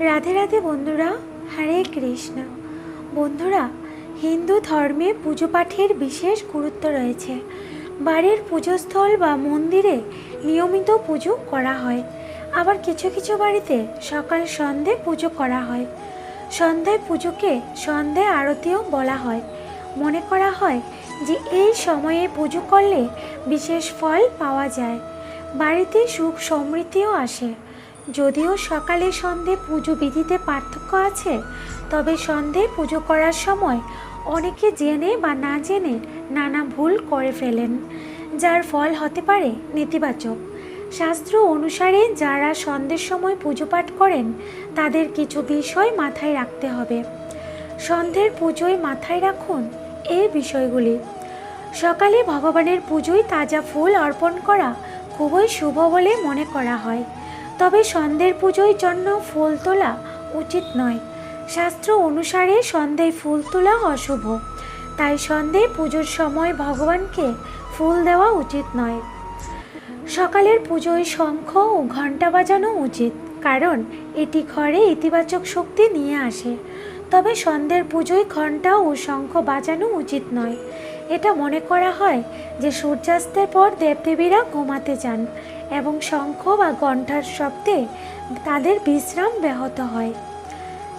রাধে রাধে বন্ধুরা, হরে কৃষ্ণ। বন্ধুরা, হিন্দু ধর্মে পুজো পাঠের বিশেষ গুরুত্ব রয়েছে। বাড়ির পুজোস্থল বা মন্দিরে নিয়মিত পুজো করা হয়। আবার কিছু কিছু বাড়িতে সকাল সন্ধে পুজো করা হয়। সন্ধ্যায় পুজোকে সন্ধে আরতিও বলা হয়। মনে করা হয় যে এই সময়ে পুজো করলে বিশেষ ফল পাওয়া যায়। বাড়িতে সুখ সমৃদ্ধিও আসে। যদিও সকালে সন্ধে পুজো বিধিতে পার্থক্য আছে, তবে সন্ধে পুজো করার সময় অনেকে জেনে বা না জেনে নানা ভুল করে ফেলেন, যার ফল হতে পারে নেতিবাচক। শাস্ত্র অনুসারে যারা সন্ধ্যের সময় পুজো পাঠ করেন, তাদের কিছু বিষয় মাথায় রাখতে হবে। সন্ধ্যের পুজোয় মাথায় রাখুন এই বিষয়গুলি। সকালে ভগবানের পুজোয় তাজা ফুল অর্পণ করা খুবই শুভ বলে মনে করা হয়। তবে সন্ধ্যের পুজোর জন্য ফুল তোলা উচিত নয়। শাস্ত্র অনুসারে সন্ধ্যায় ফুল তোলা অশুভ। তাই সন্ধ্যে পুজোর সময় ভগবানকে ফুল দেওয়া উচিত নয়। সকালের পুজোয় শঙ্খ ও ঘণ্টা বাজানো উচিত, কারণ এটি ঘরে ইতিবাচক শক্তি নিয়ে আসে। তবে সন্ধ্যের পুজোয় ঘণ্টা ও শঙ্খ বাজানো উচিত নয়। এটা মনে করা হয় যে সূর্যাস্তের পর দেবদেবীরা ঘুমাতে যান। এবং শঙ্খ বা ঘণ্টার শব্দে তাদের বিশ্রাম ব্যাহত হয়।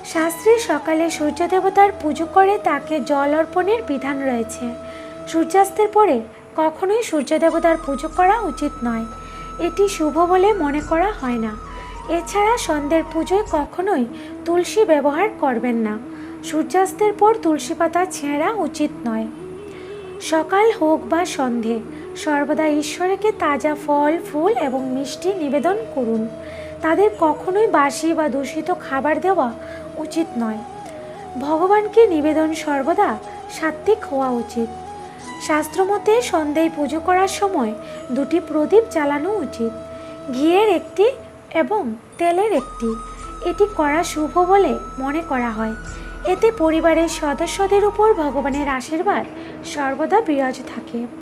শাস্ত্রে সকালে সূর্য দেবতার পুজো করে তাকে জল অর্পণের বিধান রয়েছে। সূর্যাস্তের পরে কখনোই সূর্য দেবতার পুজো করা উচিত নয়। এটি শুভ বলে মনে করা হয় না। এছাড়া সন্ধ্যের পুজোয় কখনোই তুলসী ব্যবহার করবেন না। সূর্যাস্তের পর তুলসী পাতা ছেঁড়া উচিত নয়। সকাল হোক বা সন্ধে সর্বদা ঈশ্বরকে তাজা ফল, ফুল এবং মিষ্টি নিবেদন করুন। তাদের কখনোই বাসি বা দূষিত খাবার দেওয়া উচিত নয়। ভগবানকে নিবেদন সর্বদা সাত্ত্বিক হওয়া উচিত। শাস্ত্রমতে সন্ধ্যায় পুজো করার সময় দুটি প্রদীপ জ্বালানো উচিত, ঘিয়ের একটি এবং তেলের একটি। এটি করা শুভ বলে মনে করা হয়। এতে পরিবারের সদস্যদের উপর ভগবানের আশীর্বাদ সর্বদা বিরাজ থাকে।